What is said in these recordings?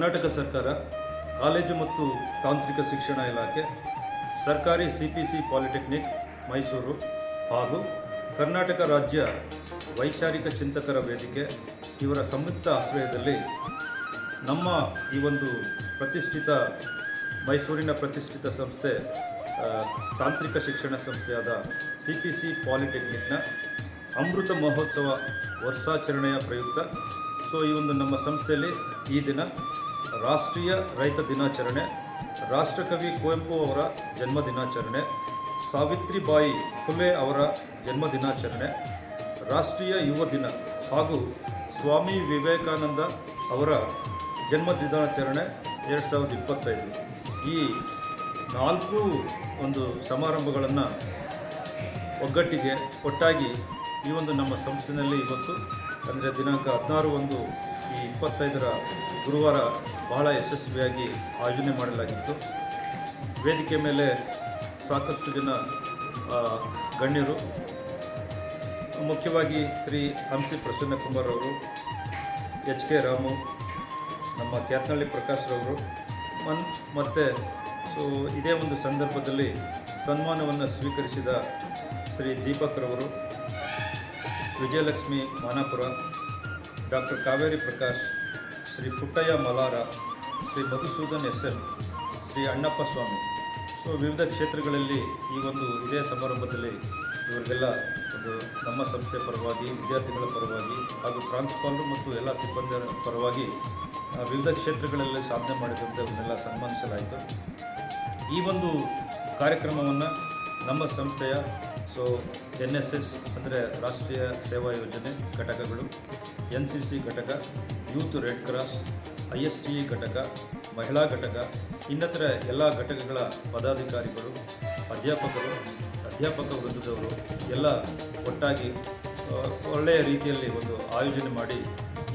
ಕರ್ನಾಟಕ ಸರ್ಕಾರ ಕಾಲೇಜು ಮತ್ತು ತಾಂತ್ರಿಕ ಶಿಕ್ಷಣ ಇಲಾಖೆ, ಸರ್ಕಾರಿ C P C polytechnic Mysuru ಹಾಗೂ ಕರ್ನಾಟಕ ರಾಜ್ಯ ವೈಚಾರಿಕ ಚಿಂತಕರ ವೇದಿಕೆ ಇವರ ಸಂಯುಕ್ತ ಆಶ್ರಯದಲ್ಲಿ ನಮ್ಮ ಈ ಒಂದು ಪ್ರತಿಷ್ಠಿತ, ಮೈಸೂರಿನ ಪ್ರತಿಷ್ಠಿತ ಸಂಸ್ಥೆ ತಾಂತ್ರಿಕ ಶಿಕ್ಷಣ ಸಂಸ್ಥೆಯಾದ ಸಿ ಪಿ ಸಿ ಪಾಲಿಟೆಕ್ನಿಕ್ನ ಅಮೃತ ಮಹೋತ್ಸವ ವರ್ಷಾಚರಣೆಯ ಪ್ರಯುಕ್ತ. ಸೊ, ಈ ಒಂದು ನಮ್ಮ ಸಂಸ್ಥೆಯಲ್ಲಿ ಈ ದಿನ ರಾಷ್ಟ್ರೀಯ ರೈತ ದಿನಾಚರಣೆ, ರಾಷ್ಟ್ರಕವಿ ಕುವೆಂಪು ಅವರ ಜನ್ಮ ದಿನಾಚರಣೆ, ಸಾವಿತ್ರಿಬಾಯಿ ಫುಲೆ ಅವರ ಜನ್ಮ ದಿನಾಚರಣೆ, ರಾಷ್ಟ್ರೀಯ ಯುವ ದಿನ ಹಾಗೂ ಸ್ವಾಮಿ ವಿವೇಕಾನಂದ ಅವರ ಜನ್ಮ ದಿನಾಚರಣೆ ಎರಡು ಸಾವಿರದ ಇಪ್ಪತ್ತೈದು. ಈ ನಾಲ್ಕು ಒಂದು ಸಮಾರಂಭಗಳನ್ನು ಒಗ್ಗಟ್ಟಿಗೆ ಒಟ್ಟಾಗಿ ಈ ಒಂದು ನಮ್ಮ ಸಂಸ್ಥೆಯಲ್ಲಿ ಇವತ್ತು ಅಂದರೆ ದಿನಾಂಕ ಹದಿನಾರು ಒಂದು ಈ ಇಪ್ಪತ್ತೈದರ ಗುರುವಾರ ಬಹಳ ಯಶಸ್ವಿಯಾಗಿ ಆಯೋಜನೆ ಮಾಡಲಾಗಿತ್ತು. ವೇದಿಕೆ ಮೇಲೆ ಸಾಕಷ್ಟು ಜನ ಗಣ್ಯರು. ಮುಖ್ಯವಾಗಿ ಶ್ರೀ ಹಂಸಿ ಪ್ರಸನ್ನ ಕುಮಾರ್ ಅವರು, ಎಚ್ ಕೆ ರಾಮು, ನಮ್ಮ ಕ್ಯಾತ್ನಳ್ಳಿ ಪ್ರಕಾಶ್ ರವರು, ಮನ್, ಮತ್ತು, ಸೊ, ಇದೇ ಒಂದು ಸಂದರ್ಭದಲ್ಲಿ ಸನ್ಮಾನವನ್ನು ಸ್ವೀಕರಿಸಿದ ಶ್ರೀ ದೀಪಕ್ ರವರು, Vijayalakshmi Manapura doctor Kaveri Prakash, Shri Puttaiah Malara, Shri Madhusudan S L, Shri Annappa Swamy. So ವಿವಿಧ ಕ್ಷೇತ್ರಗಳಲ್ಲಿ ಈ ಒಂದು ಇದೇ ಸಮಾರಂಭದಲ್ಲಿ ಇವರಿಗೆಲ್ಲ ಒಂದು ನಮ್ಮ ಸಂಸ್ಥೆ ಪರವಾಗಿ, ವಿದ್ಯಾರ್ಥಿಗಳ ಪರವಾಗಿ ಹಾಗೂ ಪ್ರಾಂಶುಪಾಲರು ಮತ್ತು ಎಲ್ಲ ಸಿಬ್ಬಂದಿಯ ಪರವಾಗಿ ವಿವಿಧ ಕ್ಷೇತ್ರಗಳಲ್ಲಿ ಸಾಧನೆ ಮಾಡಿದಂತೆ ಅವನ್ನೆಲ್ಲ ಸನ್ಮಾನಿಸಲಾಯಿತು. ಈ ಒಂದು ಕಾರ್ಯಕ್ರಮವನ್ನು ನಮ್ಮ ಸಂಸ್ಥೆಯ ಸೊ ಎನ್ ಎಸ್ ಎಸ್ ಅಂದರೆ ರಾಷ್ಟ್ರೀಯ ಸೇವಾ ಯೋಜನೆ ಘಟಕಗಳು ಎನ್ ಸಿ ಸಿ ಘಟಕ youth red cross I S T ಘಟಕ, ಮಹಿಳಾ ಘಟಕ, ಇನ್ನಿತರ ಎಲ್ಲ ಘಟಕಗಳ ಪದಾಧಿಕಾರಿಗಳು, ಅಧ್ಯಾಪಕರು, ಅಧ್ಯಾಪಕ ವೃಂದದವರು ಎಲ್ಲ ಒಟ್ಟಾಗಿ ಒಳ್ಳೆಯ ರೀತಿಯಲ್ಲಿ ಒಂದು ಆಯೋಜನೆ ಮಾಡಿ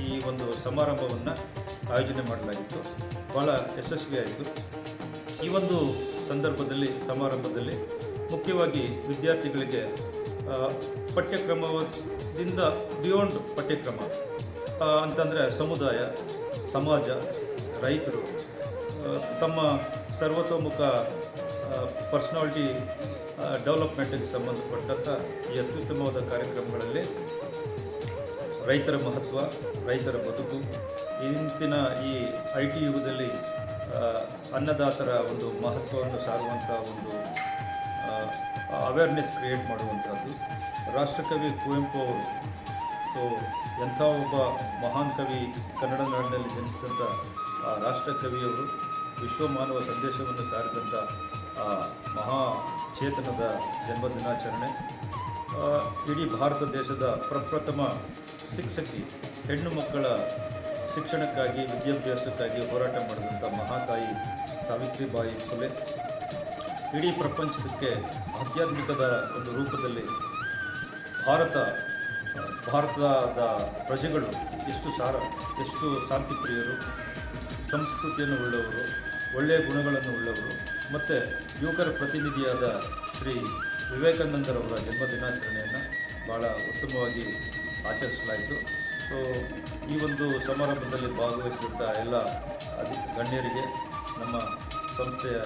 ಈ ಒಂದು ಸಮಾರಂಭವನ್ನು ಆಯೋಜನೆ ಮಾಡಲಾಗಿತ್ತು. ಭಾಳ ಯಶಸ್ವಿಯಾಯಿತು ಈ ಒಂದು ಸಂದರ್ಭದಲ್ಲಿ, ಸಮಾರಂಭದಲ್ಲಿ ಮುಖ್ಯವಾಗಿ ವಿದ್ಯಾರ್ಥಿಗಳಿಗೆ ಪಠ್ಯಕ್ರಮದಿಂದ ಬಿಯಾಂಡ್ ಪಠ್ಯಕ್ರಮ ಅಂತಂದರೆ ಸಮುದಾಯ, ಸಮಾಜ, ರೈತರು ತಮ್ಮ ಸರ್ವತೋಮುಖ ಪರ್ಸ್ನಾಲಿಟಿ ಡೆವಲಪ್ಮೆಂಟಿಗೆ ಸಂಬಂಧಪಟ್ಟಂಥ ಈ ಅತ್ಯುತ್ತಮವಾದ ಕಾರ್ಯಕ್ರಮಗಳಲ್ಲಿ ರೈತರ ಮಹತ್ವ, ರೈತರ ಬದುಕು ಇಂತಿನ ಈ ಐ ಟಿ ಯುಗದಲ್ಲಿ ಅನ್ನದಾತರ ಒಂದು ಮಹತ್ವವನ್ನು ಸಾರುವಂಥ ಒಂದು ಅವೇರ್ನೆಸ್ ಕ್ರಿಯೇಟ್ ಮಾಡುವಂಥದ್ದು. ರಾಷ್ಟ್ರಕವಿ ಕುವೆಂಪು ಅವರು, ಸೊ ಎಂಥ ಒಬ್ಬ ಮಹಾನ್ ಕವಿ ಕನ್ನಡ ನಾಡಿನಲ್ಲಿ ಜನಿಸಿದಂಥ, ಆ, ರಾಷ್ಟ್ರಕವಿಯವರು ವಿಶ್ವಮಾನವ ಸಂದೇಶವನ್ನು ಸಾರಿದಂಥ, ಆ, ಮಹಾ ಚೇತನದ ಜನ್ಮ ದಿನಾಚರಣೆ. ಇಡೀ ಭಾರತ ದೇಶದ ಪ್ರಪ್ರಥಮ ಶಿಕ್ಷಕಿ, ಹೆಣ್ಣು ಮಕ್ಕಳ ಶಿಕ್ಷಣಕ್ಕಾಗಿ, ವಿದ್ಯಾಭ್ಯಾಸಕ್ಕಾಗಿ ಹೋರಾಟ ಮಾಡಿದಂಥ ಮಹಾತಾಯಿ ಸಾವಿತ್ರಿಬಾಯಿ ಫುಲೆ. ಇಡೀ ಪ್ರಪಂಚಕ್ಕೆ ಆಧ್ಯಾತ್ಮಿಕದ ಒಂದು ರೂಪದಲ್ಲಿ ಭಾರತ, ಭಾರತದ ಪ್ರಜೆಗಳು ಎಷ್ಟು ಸಾರ, ಎಷ್ಟು ಶಾಂತಿಪ್ರಿಯರು, ಸಂಸ್ಕೃತಿಯನ್ನು ಉಳ್ಳವರು, ಒಳ್ಳೆಯ ಗುಣಗಳನ್ನು ಉಳ್ಳವರು, ಮತ್ತು ಯುವಕರ ಪ್ರತಿನಿಧಿಯಾದ ಶ್ರೀ ವಿವೇಕಾನಂದರವರ ಜನ್ಮ ದಿನಾಚರಣೆಯನ್ನು ಭಾಳ ಉತ್ತಮವಾಗಿ ಆಚರಿಸಲಾಯಿತು. ಸೊ ಈ ಒಂದು ಸಮಾರಂಭದಲ್ಲಿ ಭಾಗವಹಿಸಿದಂಥ ಎಲ್ಲ ಅಧಿ, ಗಣ್ಯರಿಗೆ, ನಮ್ಮ ಸಂಸ್ಥೆಯ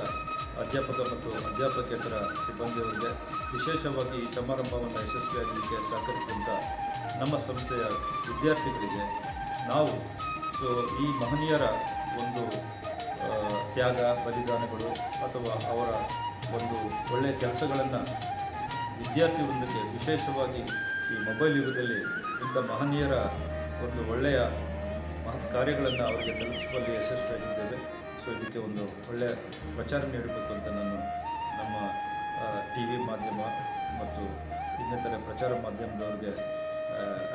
ಅಧ್ಯಾಪಕ ಮತ್ತು ಅಧ್ಯಾಪಕೇತರ ಸಿಬ್ಬಂದಿಯವರಿಗೆ ವಿಶೇಷವಾಗಿ ಈ ಸಮಾರಂಭವನ್ನು ಯಶಸ್ವಿಯಾಗಲಿಕ್ಕೆ ಸಹಕರಿಸಿದಂಥ ನಮ್ಮ ಸಂಸ್ಥೆಯ ವಿದ್ಯಾರ್ಥಿಗಳಿಗೆ ನಾವು, ಸೊ, ಈ ಮಹನೀಯರ ಒಂದು ತ್ಯಾಗ, ಬಲಿದಾನಗಳು ಅಥವಾ ಅವರ ಒಂದು ಒಳ್ಳೆಯ ಕೆಲಸಗಳನ್ನು ವಿದ್ಯಾರ್ಥಿ ವೃಂದಕ್ಕೆ ವಿಶೇಷವಾಗಿ ಈ ಮೊಬೈಲ್ ಯುಗದಲ್ಲಿ ಇಂಥ ಮಹನೀಯರ ಒಂದು ಒಳ್ಳೆಯ ಕಾರ್ಯಗಳನ್ನು ಅವರಿಗೆ ತಲುಪಿಸುವಲ್ಲಿ ಯಶಸ್ವಿಯಾಗಿದ್ದೇವೆ. ಸೊ ಇದಕ್ಕೆ ಒಂದು ಒಳ್ಳೆಯ ಪ್ರಚಾರ ನೀಡಬೇಕು ಅಂತ ನಾನು ನಮ್ಮ ಟಿ ವಿ ಮಾಧ್ಯಮ ಮತ್ತು ಇನ್ನಿತರ ಪ್ರಚಾರ ಮಾಧ್ಯಮದವ್ರಿಗೆ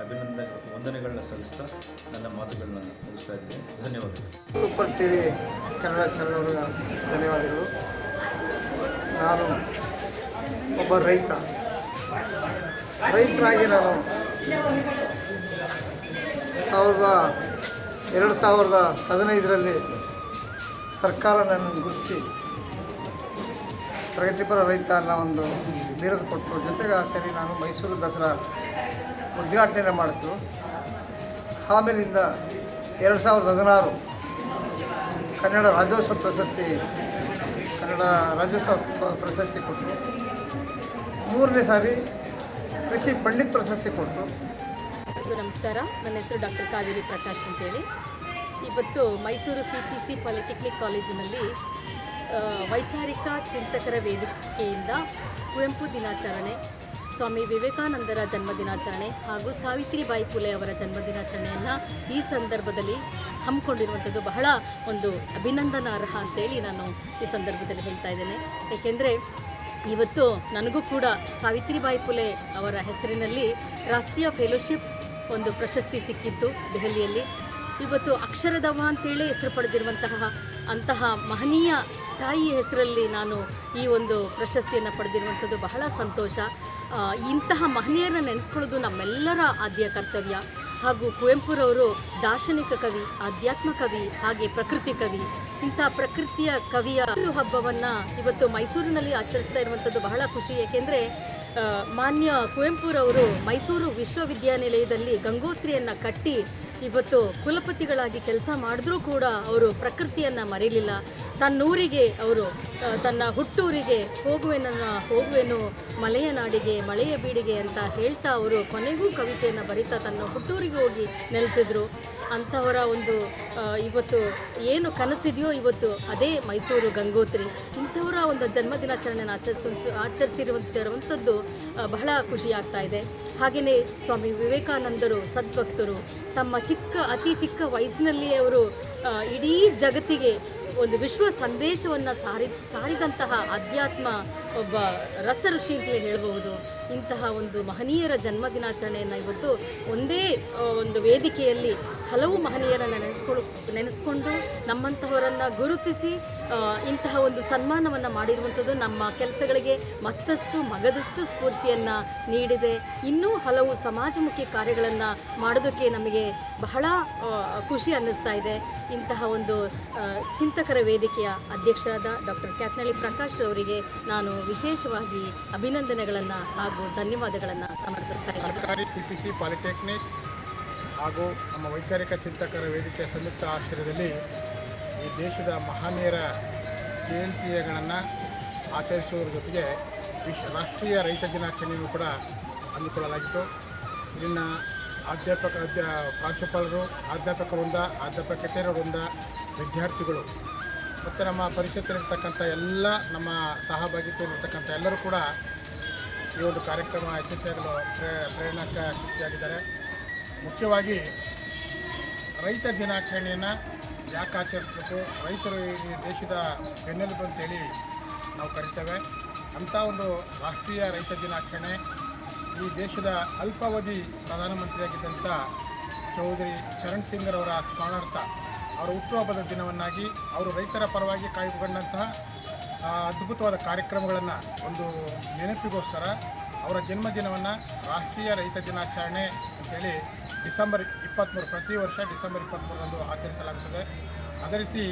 ಅಭಿನಂದನೆ ವಂದನೆಗಳನ್ನ ಸಲ್ಲಿಸ್ತಾ ನನ್ನ ಮಾತುಗಳನ್ನ ಮುಗಿಸ್ತಾ ಇದ್ದೀನಿ. ಧನ್ಯವಾದಗಳು. Super T V Kannada channel ಧನ್ಯವಾದಗಳು. ನಾನು ಒಬ್ಬ ರೈತ. ರೈತರಾಗಿ ನಾನು ಸಾವಿರದ, ಎರಡು ಸಾವಿರದ ಹದಿನೈದರಲ್ಲಿ ಸರ್ಕಾರ ನನ್ನ ಗುರುತಿಸಿ ಪ್ರಗತಿಪರ ರೈತ ಅನ್ನೋ ಒಂದು ಬೀರದ ಕೊಟ್ಟರು ಜೊತೆಗೆ ಸರಿ ನಾನು ಮೈಸೂರು ದಸರಾ ಉದ್ಘಾಟನೆ ಮಾಡಿಸಿದ್ರು ಆಮೇಲಿಂದ ಎರಡು ಸಾವಿರದ ಹದಿನಾರು ಕನ್ನಡ ರಾಜ್ಯೋತ್ಸವ ಪ್ರಶಸ್ತಿ, ಕನ್ನಡ ರಾಜ್ಯೋತ್ಸವ ಪ್ರಶಸ್ತಿ ಕೊಟ್ಟರು ಮೂರನೇ ಸಾರಿ ಕೃಷಿ ಪಂಡಿತ್ ಪ್ರಶಸ್ತಿ ಕೊಟ್ಟರು ನಮಸ್ಕಾರ. ನನ್ನ ಹೆಸರು ಡಾಕ್ಟರ್ ಕಾವೇರಿ ಪ್ರಕಾಶ್ ಅಂತೇಳಿ. ಇವತ್ತು Mysuru C P C polytechnic ಕಾಲೇಜಿನಲ್ಲಿ ವೈಚಾರಿಕ ಚಿಂತಕರ ವೇದಿಕೆಯಿಂದ ಕುವೆಂಪು ದಿನಾಚರಣೆ, ಸ್ವಾಮಿ ವಿವೇಕಾನಂದರ ಜನ್ಮದಿನಾಚರಣೆ ಹಾಗೂ ಸಾವಿತ್ರಿಬಾಯಿ ಫುಲೆ ಅವರ ಜನ್ಮದಿನಾಚರಣೆಯನ್ನು ಈ ಸಂದರ್ಭದಲ್ಲಿ ಹಮ್ಮಿಕೊಂಡಿರುವಂಥದ್ದು ಬಹಳ ಒಂದು ಅಭಿನಂದನಾರ್ಹ ಅಂತೇಳಿ ನಾನು ಈ ಸಂದರ್ಭದಲ್ಲಿ ಹೇಳ್ತಾ ಇದ್ದೇನೆ. ಏಕೆಂದರೆ ಇವತ್ತು ನನಗೂ ಕೂಡ ಸಾವಿತ್ರಿಬಾಯಿ ಫುಲೆ ಅವರ ಹೆಸರಿನಲ್ಲಿ ರಾಷ್ಟ್ರೀಯ ಫೆಲೋಶಿಪ್ ಒಂದು ಪ್ರಶಸ್ತಿ ಸಿಕ್ಕಿತ್ತು ದೆಹಲಿಯಲ್ಲಿ. ಇವತ್ತು ಅಕ್ಷರದವ ಅಂತೇಳಿ ಹೆಸರು ಪಡೆದಿರುವಂತಹ ಅಂತಹ ಮಹನೀಯ ತಾಯಿಯ ಹೆಸರಲ್ಲಿ ನಾನು ಈ ಒಂದು ಪ್ರಶಸ್ತಿಯನ್ನು ಪಡೆದಿರುವಂಥದ್ದು ಬಹಳ ಸಂತೋಷ. ಇಂತಹ ಮಹನೀಯರನ್ನ ನೆನೆಸ್ಕೊಳ್ಳೋದು ನಮ್ಮೆಲ್ಲರ ಆದ್ಯ ಕರ್ತವ್ಯ. ಹಾಗೂ ಕುವೆಂಪುರವರು ದಾರ್ಶನಿಕ ಕವಿ, ಆಧ್ಯಾತ್ಮ ಕವಿ, ಹಾಗೆ ಪ್ರಕೃತಿ ಕವಿ. ಇಂತಹ ಪ್ರಕೃತಿಯ ಕವಿಯ ಹಬ್ಬವನ್ನು ಇವತ್ತು ಮೈಸೂರಿನಲ್ಲಿ ಆಚರಿಸ್ತಾ ಇರುವಂಥದ್ದು ಬಹಳ ಖುಷಿ. ಏಕೆಂದರೆ ಮಾನ್ಯ ಕುವೆಂಪುರವರು ಮೈಸೂರು ವಿಶ್ವವಿದ್ಯಾನಿಲಯದಲ್ಲಿ ಗಂಗೋತ್ರಿಯನ್ನು ಕಟ್ಟಿ ಇವತ್ತು ಕುಲಪತಿಗಳಾಗಿ ಕೆಲಸ ಮಾಡಿದ್ರೂ ಕೂಡ ಅವರು ಪ್ರಕೃತಿಯನ್ನು ಮರೀಲಿಲ್ಲ. ತನ್ನೂರಿಗೆ ಅವರು ತನ್ನ ಹುಟ್ಟೂರಿಗೆ ಹೋಗುವೆನ ಹೋಗುವೆನು ಮಲೆಯ ನಾಡಿಗೆ ಮಳೆಯ ಬೀಡಿಗೆ ಅಂತ ಹೇಳ್ತಾ ಅವರು ಕೊನೆಗೂ ಕವಿತೆಯನ್ನು ಬರಿತಾ ತನ್ನ ಹುಟ್ಟೂರಿಗೆ ಹೋಗಿ ನೆಲೆಸಿದ್ರು. ಅಂಥವರ ಒಂದು ಇವತ್ತು ಏನು ಕನಸಿದೆಯೋ ಇವತ್ತು ಅದೇ ಮೈಸೂರು ಗಂಗೋತ್ರಿ. ಇಂಥವರ ಒಂದು ಜನ್ಮದಿನಾಚರಣೆಯನ್ನು ಆಚರಿಸುವಂಥ ಆಚರಿಸಿರುವಂತಿರುವಂಥದ್ದು ಆ, ಬಹಳ ಖುಷಿ ಆಗ್ತಾ ಇದೆ. ಹಾಗೆಯೇ ಸ್ವಾಮಿ ವಿವೇಕಾನಂದರು ಸದ್ಭಕ್ತರು ತಮ್ಮ ಚಿಕ್ಕ ಅತಿ ಚಿಕ್ಕ ವಯಸ್ಸಿನಲ್ಲಿಯೇ ಅವರು ಇಡೀ ಜಗತ್ತಿಗೆ ಒಂದು ವಿಶ್ವ ಸಂದೇಶವನ್ನು ಸಾರಿ, ಸಾರಿದಂತಹ ಅಧ್ಯಾತ್ಮ ಒಬ್ಬ ರಸ ಋಷಿ ಅಂತಲೇ ಹೇಳಬಹುದು. ಇಂತಹ ಒಂದು ಮಹನೀಯರ ಜನ್ಮದಿನಾಚರಣೆಯನ್ನು ಇವತ್ತು ಒಂದೇ ಒಂದು ವೇದಿಕೆಯಲ್ಲಿ ಹಲವು ಮಹನೀಯರನ್ನು ನೆನೆಸ್ಕೊಳ್, ನೆನೆಸ್ಕೊಂಡು ನಮ್ಮಂತಹವರನ್ನು ಗುರುತಿಸಿ ಇಂತಹ ಒಂದು ಸನ್ಮಾನವನ್ನು ಮಾಡಿರುವಂಥದ್ದು ನಮ್ಮ ಕೆಲಸಗಳಿಗೆ ಮತ್ತಷ್ಟು ಮಗದಷ್ಟು ಸ್ಫೂರ್ತಿಯನ್ನು ನೀಡಿದೆ. ಇನ್ನೂ ಹಲವು ಸಮಾಜಮುಖಿ ಕಾರ್ಯಗಳನ್ನು ಮಾಡೋದಕ್ಕೆ ನಮಗೆ ಬಹಳ ಖುಷಿ ಅನ್ನಿಸ್ತಾ ಇದೆ. ಇಂತಹ ಒಂದು ಚಿಂತಕರ ವೇದಿಕೆಯ ಅಧ್ಯಕ್ಷರಾದ ಡಾಕ್ಟರ್ ಕ್ಯಾತ್ನಳ್ಳಿ ಪ್ರಕಾಶ್ ಅವರಿಗೆ ನಾನು ವಿಶೇಷವಾಗಿ ಅಭಿನಂದನೆಗಳನ್ನು ಹಾಗೂ ಧನ್ಯವಾದಗಳನ್ನು ಸಮರ್ಪಿಸ್ತಾ ಇದ್ದೇನೆ. ಸರ್ಕಾರಿ ಹಾಗೂ ನಮ್ಮ ವೈಚಾರಿಕ ಚಿಂತಕರ ವೇದಿಕೆಯ ಸಂಯುಕ್ತ ಆಶ್ರಯದಲ್ಲಿ ಈ ದೇಶದ ಮಹನೀಯರ ಜಯಂತಿಗಳನ್ನು ಆಚರಿಸುವುದರ ಜೊತೆಗೆ ವಿಶ್ವ ರಾಷ್ಟ್ರೀಯ ರೈತ ದಿನಾಚರಣೆಯನ್ನು ಕೂಡ ಹಮ್ಮಿಕೊಳ್ಳಲಾಗಿತ್ತು. ಇಲ್ಲಿನ ಅಧ್ಯಾಪಕ, ಅಧ್ಯ, ಪ್ರಾಂಶುಪಾಲರು, ಅಧ್ಯಾಪಕ ವೃಂದ ಅಧ್ಯಾಪಕೇತರ ವೃಂದ, ವಿದ್ಯಾರ್ಥಿಗಳು, ಮತ್ತು ನಮ್ಮ ಪರಿಷತ್ತಿನಲ್ಲಿರ್ತಕ್ಕಂಥ ಎಲ್ಲ ನಮ್ಮ ಸಹಭಾಗಿತ್ವದಲ್ಲಿರ್ತಕ್ಕಂಥ ಎಲ್ಲರೂ ಕೂಡ ಈ ಒಂದು ಕಾರ್ಯಕ್ರಮ ಯಶಸ್ವಿಯಾಗಲು ಪ್ರೇ, ಪ್ರೇರಣಾಕ ಶಕ್ತಿಯಾಗಿದ್ದಾರೆ. ಮುಖ್ಯವಾಗಿ ರೈತ ದಿನಾಚರಣೆಯನ್ನು ಯಾಕೆ ಆಚರಿಸಬೇಕು? ರೈತರು ಈ ದೇಶದ ಬೆನ್ನೆಲುಬು ಅಂತೇಳಿ ನಾವು ಕರಿತೇವೆ. ಅಂಥ ಒಂದು ರಾಷ್ಟ್ರೀಯ ರೈತ ದಿನಾಚರಣೆ ಈ ದೇಶದ ಅಲ್ಪಾವಧಿ ಪ್ರಧಾನಮಂತ್ರಿಯಾಗಿದ್ದಂಥ ಚೌಧರಿ ಚರಣ್ ಸಿಂಗ್ರವರ ಸ್ಮರಣಾರ್ಥ ಅವರ ಹುಟ್ಟುಹಬ್ಬದ ದಿನವನ್ನಾಗಿ ಅವರು ರೈತರ ಪರವಾಗಿ ಕಾಯ್ದುಕೊಂಡಂತಹ ಅದ್ಭುತವಾದ ಕಾರ್ಯಕ್ರಮಗಳನ್ನು ಒಂದು ನೆನಪಿಗೋಸ್ಕರ ಅವರ ಜನ್ಮದಿನವನ್ನು ರಾಷ್ಟ್ರೀಯ ರೈತ ದಿನಾಚರಣೆ ಅಂತೇಳಿ ಡಿಸೆಂಬರ್ ಇಪ್ಪತ್ತ್ಮೂರು, ಪ್ರತಿ ವರ್ಷ ಡಿಸೆಂಬರ್ ಇಪ್ಪತ್ತ್ಮೂರರಂದು ಆಚರಿಸಲಾಗುತ್ತದೆ ಅದೇ ರೀತಿ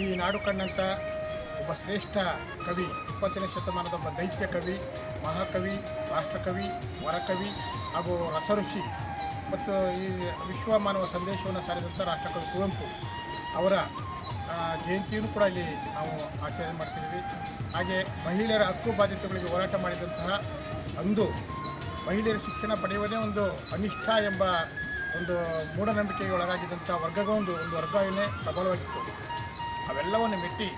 ಈ ನಾಡು ಕಂಡಂಥ ಒಬ್ಬ ಶ್ರೇಷ್ಠ ಕವಿ, ಇಪ್ಪತ್ತನೇ ಶತಮಾನದ ಒಬ್ಬ ದೈತ್ಯ ಕವಿ, ಮಹಾಕವಿ, ರಾಷ್ಟ್ರಕವಿ, ವರಕವಿ ಹಾಗೂ ರಸಋಷಿ ಮತ್ತು ಈ ವಿಶ್ವ ಮಾನವ ಸಂದೇಶವನ್ನು ಸಾರಿದಂಥ ರಾಷ್ಟ್ರಕವಿ ಕುವೆಂಪು ಅವರ ಜಯಂತಿಯನ್ನು ಕೂಡ ಇಲ್ಲಿ ನಾವು ಆಚರಣೆ ಮಾಡ್ತಿದ್ದೀವಿ. ಹಾಗೆ ಮಹಿಳೆಯರ ಹಕ್ಕು ಬಾಧ್ಯತೆಗಳಿಗೆ ಹೋರಾಟ ಮಾಡಿದಂತಹ ಅಂದು ಮಹಿಳೆಯರ ಶಿಕ್ಷಣ ಪಡೆಯುವುದೇ ಒಂದು ಅನಿಷ್ಟ ಎಂಬ ಒಂದು ಮೂಢನಂಬಿಕೆಗೆ ಒಳಗಾಗಿದ್ದಂಥ ವರ್ಗಗೊಂದು ಒಂದು ವರ್ಗಾವಣೆ ಪ್ರಬಲವಾಗಿತ್ತು. ಅವೆಲ್ಲವನ್ನು ಮೆಟ್ಟಿ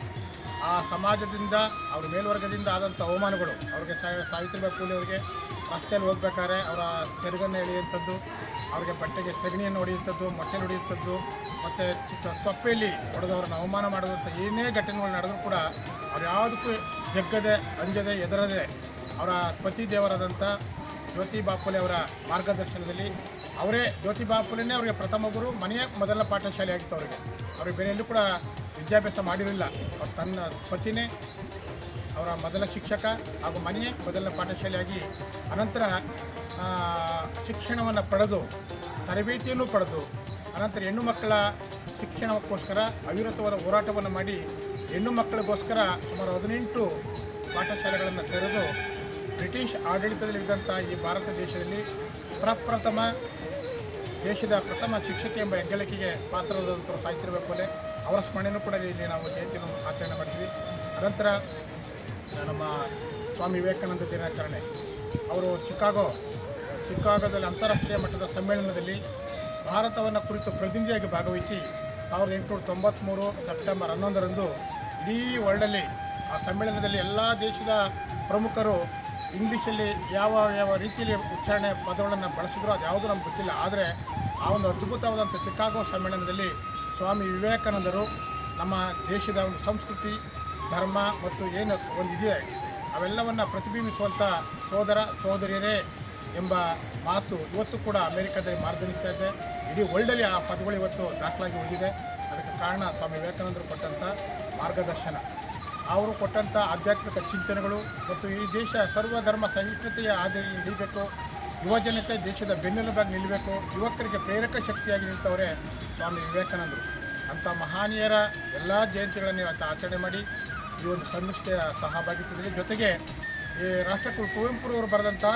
ಆ ಸಮಾಜದಿಂದ, ಅವ್ರ ಮೇಲ್ವರ್ಗದಿಂದ ಆದಂಥ ಅವಮಾನಗಳು, ಅವ್ರಿಗೆ ಸಾವಿತ್ರಿಬಾಯಿ ಅವರಿಗೆ ರಸ್ತೆಯಲ್ಲಿ ಹೋಗ್ಬೇಕಾದ್ರೆ ಅವರ ಸೆರಗನ್ನು ಎಳೆಯುವಂಥದ್ದು, ಅವ್ರಿಗೆ ಬಟ್ಟೆಗೆ ಸಗಣಿಯನ್ನು ಹೊಡೆಯುವಂಥದ್ದು ಮೊಟ್ಟೆ ಹೊಡೆಯುವಂಥದ್ದು, ಮತ್ತು ತೊಪ್ಪೆಯಲ್ಲಿ ಹೊಡೆದವ್ರನ್ನ ಅವಮಾನ ಮಾಡುವಂಥ ಏನೇ ಘಟನೆಗಳು ನಡೆದರೂ ಕೂಡ ಅವ್ರು ಯಾವುದಕ್ಕೂ ಜಗ್ಗದೆ, ಅಂಜದೆ ಎದರದೆ ಅವರ ಪತಿ ದೇವರಾದಂಥ ಜ್ಯೋತಿ ಬಾಪುಲೆ ಅವರ ಮಾರ್ಗದರ್ಶನದಲ್ಲಿ. ಅವರೇ ಜ್ಯೋತಿ ಬಾಪುಲೆನೇ ಅವರಿಗೆ ಪ್ರಥಮ ಗುರು, ಮನೆಯ ಮೊದಲ ಪಾಠಶಾಲೆ ಆಗಿತ್ತು ಅವರಿಗೆ. ಅವರು ಬೇರೆ ಎಲ್ಲೂ ಕೂಡ ವಿದ್ಯಾಭ್ಯಾಸ ಮಾಡಿರಲಿಲ್ಲ. ಅವ್ರು ತನ್ನ ಪತಿನೇ, ಅವರ ಮೊದಲ ಶಿಕ್ಷಕ ಹಾಗೂ ಮನೆಯೇ ಮೊದಲ ಪಾಠಶಾಲೆಯಾಗಿ ಅನಂತರ ಶಿಕ್ಷಣವನ್ನು ಪಡೆದು, ತರಬೇತಿಯನ್ನು ಪಡೆದು, ಅನಂತರ ಹೆಣ್ಣು ಮಕ್ಕಳ ಶಿಕ್ಷಣಕ್ಕೋಸ್ಕರ ಅವಿರತವಾದ ಹೋರಾಟವನ್ನು ಮಾಡಿ, ಹೆಣ್ಣು ಮಕ್ಕಳಿಗೋಸ್ಕರ ಸುಮಾರು ಹದಿನೆಂಟು ಪಾಠಶಾಲೆಗಳನ್ನು ತೆರೆದು ಬ್ರಿಟಿಷ್ ಆಡಳಿತದಲ್ಲಿದ್ದಂಥ ಈ ಭಾರತ ದೇಶದಲ್ಲಿ ಪ್ರಪ್ರಥಮ ದೇಶದ ಪ್ರಥಮ ಶಿಕ್ಷಕಿ ಎಂಬ ಹೆಗ್ಗಳಿಕೆಗೆ ಪಾತ್ರರಾದಂಥ ಸಾಹಿತ್ಯ ಫುಲೆ ಅವರ ಸ್ಮರಣೆಯೂ ಕೂಡ ಇಲ್ಲಿ ನಾವು ಜಯಂತಿಯನ್ನು ಆಚರಣೆ ಮಾಡಿದ್ವಿ ಅನಂತರ ನಮ್ಮ ಸ್ವಾಮಿ ವಿವೇಕಾನಂದ ದಿನಾಚರಣೆ. ಅವರು ಚಿಕಾಗೋ, ಚಿಕಾಗೋದಲ್ಲಿ ಅಂತಾರಾಷ್ಟ್ರೀಯ ಮಟ್ಟದ ಸಮ್ಮೇಳನದಲ್ಲಿ ಭಾರತವನ್ನು ಕುರಿತು ಪ್ರತಿನಿಧಿಯಾಗಿ ಭಾಗವಹಿಸಿ ಸಾವಿರದ ಎಂಟುನೂರ ತೊಂಬತ್ತ್ಮೂರು ಸೆಪ್ಟೆಂಬರ್ ಹನ್ನೊಂದರಂದು ಇಡೀ ವರ್ಲ್ಡಲ್ಲಿ ಆ ಸಮ್ಮೇಳನದಲ್ಲಿ ಎಲ್ಲ ದೇಶದ ಪ್ರಮುಖರು ಇಂಗ್ಲೀಷಲ್ಲಿ ಯಾವ ಯಾವ ರೀತಿಯಲ್ಲಿ ಉಚ್ಚಾರಣೆ ಪದಗಳನ್ನು ಬಳಸಿದ್ರು ಅದು ಯಾವುದೂ ನಮ್ಗೆ ಗೊತ್ತಿಲ್ಲ. ಆದರೆ ಆ ಒಂದು ಅದ್ಭುತವಾದಂಥ ಚಿಕಾಗೋ ಸಮ್ಮೇಳನದಲ್ಲಿ ಸ್ವಾಮಿ ವಿವೇಕಾನಂದರು ನಮ್ಮ ದೇಶದ ಒಂದು ಸಂಸ್ಕೃತಿ, ಧರ್ಮ ಮತ್ತು ಏನು ಒಂದು ಇದೆ ಅವೆಲ್ಲವನ್ನು ಪ್ರತಿಬಿಂಬಿಸುವಂಥ ಸೋದರ ಸೋದರಿಯರೇ ಎಂಬ ಮಾತು ಇವತ್ತು ಕೂಡ ಅಮೆರಿಕದಲ್ಲಿ ಮಾರ್ಗನಿಸ್ತಾ ಇದೆ. ಇಡೀ ವರ್ಲ್ಡಲ್ಲಿ ಆ ಪದಗಳು ಇವತ್ತು ದಾಖಲಾಗಿ ಉಳಿದಿದೆ. ಅದಕ್ಕೆ ಕಾರಣ ಸ್ವಾಮಿ ವಿವೇಕಾನಂದರು ಕೊಟ್ಟಂಥ ಮಾರ್ಗದರ್ಶನ. ಅವರು ಕೊಟ್ಟಂಥ ಆಧ್ಯಾತ್ಮಿಕ ಚಿಂತನೆಗಳು ಮತ್ತು ಈ ದೇಶ ಸರ್ವಧರ್ಮ ಸಹಿಷ್ಣುತೆಯ ಆದರೆ ನಿಲ್ಲಬೇಕು ಯುವಜನತೆ ದೇಶದ ಬೆನ್ನೆಲುಬಾಗಿ ನಿಲ್ಲಬೇಕು, ಯುವಕರಿಗೆ ಪ್ರೇರಕ ಶಕ್ತಿಯಾಗಿ ನಿಂತವರೇ ಸ್ವಾಮಿ ವಿವೇಕಾನಂದರು. ಅಂಥ ಮಹಾನೀಯರ ಎಲ್ಲ ಜಯಂತಿಗಳನ್ನು ಇವತ್ತು ಆಚರಣೆ ಮಾಡಿ ಈ ಒಂದು ಸಂಸ್ಥೆಯ ಸಹಭಾಗಿತ್ವದಲ್ಲಿ. ಜೊತೆಗೆ ಈ ರಾಷ್ಟ್ರಕುಲ್ ಕುವೆಂಪುರವರು ಬರೆದಂಥ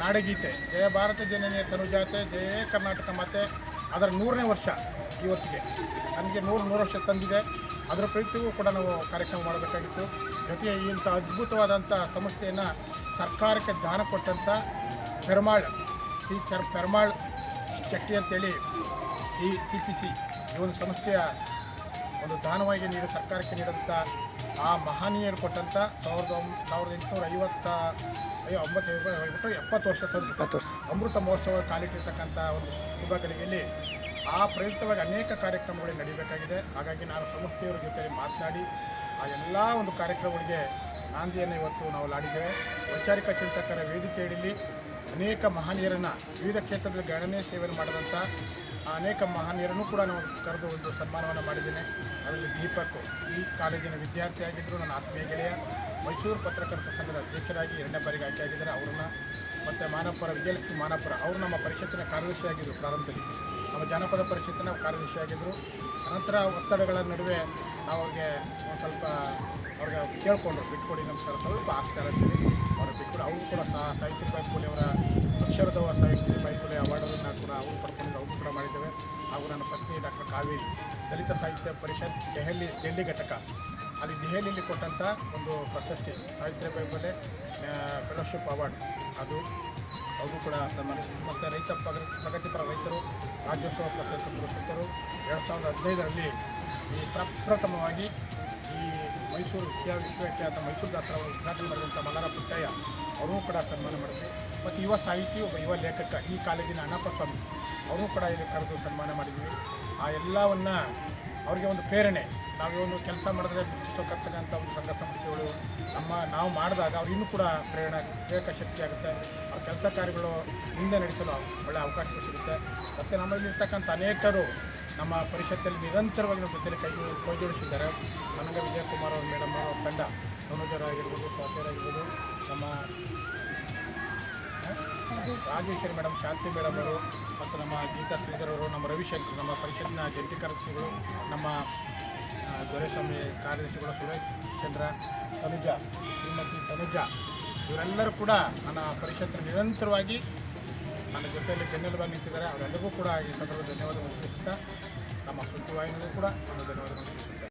ನಾಡಗೀತೆ, ಜಯ ಭಾರತ ಜನನಿಯ ತನುಜಾತೆ ಜಯ ಕರ್ನಾಟಕ ಮಾತೆ ಅದರ ನೂರನೇ ವರ್ಷ ಇವತ್ತಿಗೆ. ನನಗೆ ನೂರು ನೂರು ವರ್ಷ ತಂದಿದೆ. ಅದರ ಪ್ರಯುಕ್ತವೂ ಕೂಡ ನಾವು ಕಾರ್ಯಕ್ರಮ ಮಾಡಬೇಕಾಗಿತ್ತು. ಜೊತೆಗೆ ಇಂಥ ಅದ್ಭುತವಾದಂಥ ಸಂಸ್ಥೆಯನ್ನು ಸರ್ಕಾರಕ್ಕೆ ದಾನ ಕೊಟ್ಟಂಥ ಪೆರ್ಮಾಳ್ ಸಿ ಚರ್ ಪೆರ್ಮಾಳ್ ಚಟ್ಟಿ ಅಂತೇಳಿ ಸಿ ಸಿ ಪಿ ಸಿ ಈ ಒಂದು ಸಂಸ್ಥೆಯ ಒಂದು ದಾನವಾಗಿ ನೀಡಿ ಸರ್ಕಾರಕ್ಕೆ ನೀಡಿದಂಥ ಆ ಮಹನೀಯರು ಕೊಟ್ಟಂಥ ಸಾವಿರದ ಸಾವಿರದ ಎಂಟುನೂರ ಐವತ್ತ ಒಂಬತ್ತು ಐವತ್ತು ಎಪ್ಪತ್ತು ವರ್ಷ ತಂದು ಅಮೃತ ಮಹೋತ್ಸವ ಕಾಲಿಟ್ಟಿರ್ತಕ್ಕಂಥ ಒಂದು ಶುಭ ಆ ಪ್ರಯುಕ್ತವಾಗಿ ಅನೇಕ ಕಾರ್ಯಕ್ರಮಗಳು ನಡೀಬೇಕಾಗಿದೆ. ಹಾಗಾಗಿ ನಾನು ಸಂಸ್ಥೆಯವರ ಜೊತೆ ಮಾತನಾಡಿ ಆ ಎಲ್ಲ ಒಂದು ಕಾರ್ಯಕ್ರಮಗಳಿಗೆ ನಾಂದಿಯನ್ನು ಇವತ್ತು ನಾವು ಲಾಡಿದ್ದೇವೆ. ವೈಚಾರಿಕ ಚಿಂತಕರ ವೇದಿಕೆಯಲ್ಲಿ ಅನೇಕ ಮಹನೀಯರನ್ನು ವಿವಿಧ ಕ್ಷೇತ್ರದಲ್ಲಿ ಗಣನೀಯ ಸೇವೆಯನ್ನು ಮಾಡಿದಂಥ ಅನೇಕ ಮಹನೀಯರನ್ನು ಕೂಡ ನಾವು ಕರೆದು ಒಂದು ಸನ್ಮಾನವನ್ನು ಮಾಡಿದ್ದೇನೆ. ಅದರಲ್ಲಿ ದೀಪಕ್ ಈ ಕಾಲೇಜಿನ ವಿದ್ಯಾರ್ಥಿಯಾಗಿದ್ದರು ನನ್ನ ಆತ್ಮೀಯ ಗೆಳೆಯ. ಮೈಸೂರು ಪತ್ರಕರ್ತ ಸಂಘದ ಅಧ್ಯಕ್ಷರಾಗಿ ಎರಡನೇ ಬಾರಿಗೆ ಆಯ್ಕೆಯಾಗಿದ್ದಾರೆ ಅವರನ್ನು ಮತ್ತು ಮಾನಪುರ ವಿಜಯಲಕ್ಷ್ಮಿ ಮಾನಪುರ, ಅವರು ನಮ್ಮ ಪರಿಷತ್ತಿನ ಕಾರ್ಯದರ್ಶಿಯಾಗಿದ್ದರು ಪ್ರಾರಂಭದಲ್ಲಿ. ನಮ್ಮ ಜಾನಪದ ಪರಿಷತ್ತಿನ ಕಾರ್ಯದರ್ಶಿಯಾಗಿದ್ದರು ಅನಂತರ ಒತ್ತಡಗಳ ನಡುವೆ ನಾವು ಅವ್ರಿಗೆ ಸ್ವಲ್ಪ ಅವ್ರಿಗೆ ಕೇಳಿಕೊಂಡ್ರು. ಬಿಟ್ಕೊಡಿ ನಮಸ್ಕಾರ. ಸ್ವಲ್ಪ ಆಗ್ತಾ ಇರ್ತೀವಿ ಕೂಡ ಅವರು ಕೂಡ ಸಹ ಸಾಹಿತ್ಯ ಬಾಯಿ ಅವರ ಅಕ್ಷರದವ ಸಾಹಿತ್ಯ ಬಾಯಿ ಅವಾರ್ಡನ್ನು ಕೂಡ ಅವರು ಪಡ್ಕೊಂಡು ಅವರು ಕೂಡ ಮಾಡಿದ್ದೇವೆ. ಹಾಗೂ ನನ್ನ ಪತ್ನಿ ಡಾಕ್ಟರ್ ಕಾವೇರಿ, ದಲಿತ ಸಾಹಿತ್ಯ ಪರಿಷತ್ ದೆಹಲಿ ದೆಹಲಿ ಘಟಕ. ಅಲ್ಲಿ ದೆಹಲಿಯಲ್ಲಿ ಕೊಟ್ಟಂಥ ಒಂದು ಪ್ರಶಸ್ತಿ, ಸಾಹಿತ್ಯ ಬಾಯಿ ಫೆಲೋಶಿಪ್ ಅವಾರ್ಡ್ ಅದು ಅವರು ಕೂಡ ಸನ್ಮಾನ ಮತ್ತು ರೈತ ಪ್ರಗ- ಪ್ರಗತಿಪರ ರೈತರು, ರಾಜ್ಯೋತ್ಸವ ಪ್ರಶಸ್ತಿ ಪುರಸ್ಕೃತರು. ಎರಡು ಸಾವಿರದ ಹದಿನೈದರಲ್ಲಿ ಈ ಪ್ರಪ್ರಥಮವಾಗಿ ಮೈಸೂರು ವಿಶ್ವ ವಿಶ್ವವಿಖ್ಯಾತ ಮೈಸೂರು ದಾಸರ ಉದ್ಘಾಟನೆ ಮಾಡಿದಂಥ ಮಲ್ಲಾರ ಪುಟ್ಟಯ್ಯ, ಅವರೂ ಕೂಡ ಸನ್ಮಾನ ಮಾಡಿದ್ವಿ ಮತ್ತು ಯುವ ಸಾಹಿತಿ, ಒಬ್ಬ ಯುವ ಲೇಖಕ ಈ ಕಾಲೇಜಿನ ಅಣ್ಣಪ್ಪ ಸ್ವಾಮಿ ಅವರೂ ಕೂಡ ಇಲ್ಲಿ ಕರೆದು ಸನ್ಮಾನ ಮಾಡಿದ್ವಿ. ಆ ಎಲ್ಲವನ್ನು ಅವರಿಗೆ ಒಂದು ಪ್ರೇರಣೆ. ನಾವು ಒಂದು ಕೆಲಸ ಮಾಡಿದ್ರೆ ಗುರುತಿಸೋಕರ್ತಕ್ಕಂಥ ಒಂದು ಸಂಘ ಸಂಸ್ಥೆಗಳು ನಮ್ಮ ನಾವು ಮಾಡಿದಾಗ ಅವ್ರು ಇನ್ನೂ ಕೂಡ ಪ್ರೇರಣೆ ಪ್ರೇರಕ ಶಕ್ತಿ ಆಗುತ್ತೆ. ಅವ್ರ ಕೆಲಸ ಕಾರ್ಯಗಳು ಮುಂದೆ ನಡೆಸಲು ಒಳ್ಳೆಯ ಅವಕಾಶ ಸಿಗುತ್ತೆ. ಮತ್ತು ನಮ್ಮಲ್ಲಿರ್ತಕ್ಕಂಥ ಅನೇಕರು ನಮ್ಮ ಪರಿಷತ್ತಲ್ಲಿ ನಿರಂತರವಾಗಿ ನಮ್ಮ ಜೊತೆಲಿ ಕೈ ಕೈ ಕನಗ ವಿಜಯಕುಮಾರ್ ಅವ್ರ ಮೇಡಮ್ ಅವರ ತಂಡ ತನುಜರಾಗಿರ್ಬೋದು ಸ್ವಾತಿಯರಾಗಿರ್ಬೋದು ನಮ್ಮ ರಾಜೇಶ್ವರಿ ಮೇಡಮ್, ಶಾಂತಿ ಮೇಡಮ್ ಅವರು ಮತ್ತು ನಮ್ಮ ಗೀತಾ ಶ್ರೀಧರ್ ಅವರು, ನಮ್ಮ ರವಿಶಂಕರ್, ನಮ್ಮ ಪರಿಷತ್ತಿನ ಜಂಟಿ ಕಾರ್ಯದರ್ಶಿಗಳು, ನಮ್ಮ ದೊರೆಸ್ವಾಮಿ ಕಾರ್ಯದರ್ಶಿಗಳು ಸುರೇಶ್ ಚಂದ್ರ, ತನುಜ, ಶ್ರೀಮತಿ ತನುಜ, ಇವರೆಲ್ಲರೂ ಕೂಡ ನನ್ನ ಪರಿಷತ್ತಿನ ನಿರಂತರವಾಗಿ ನನ್ನ ಜೊತೆಯಲ್ಲಿ ಬೆನ್ನೆಲುಬಾಗಿ ನಿಂತಿದ್ದಾರೆ. ಅವರೆಲ್ಲರಿಗೂ ಕೂಡ ಈ ಸಂದರ್ಭದಲ್ಲಿ ಧನ್ಯವಾದ ಮುಗಿಸುತ್ತಾ ನಮ್ಮ ಸುದ್ದಿವಾಹಿನಿಗೂ ಕೂಡ ನಾನು ಧನ್ಯವಾದ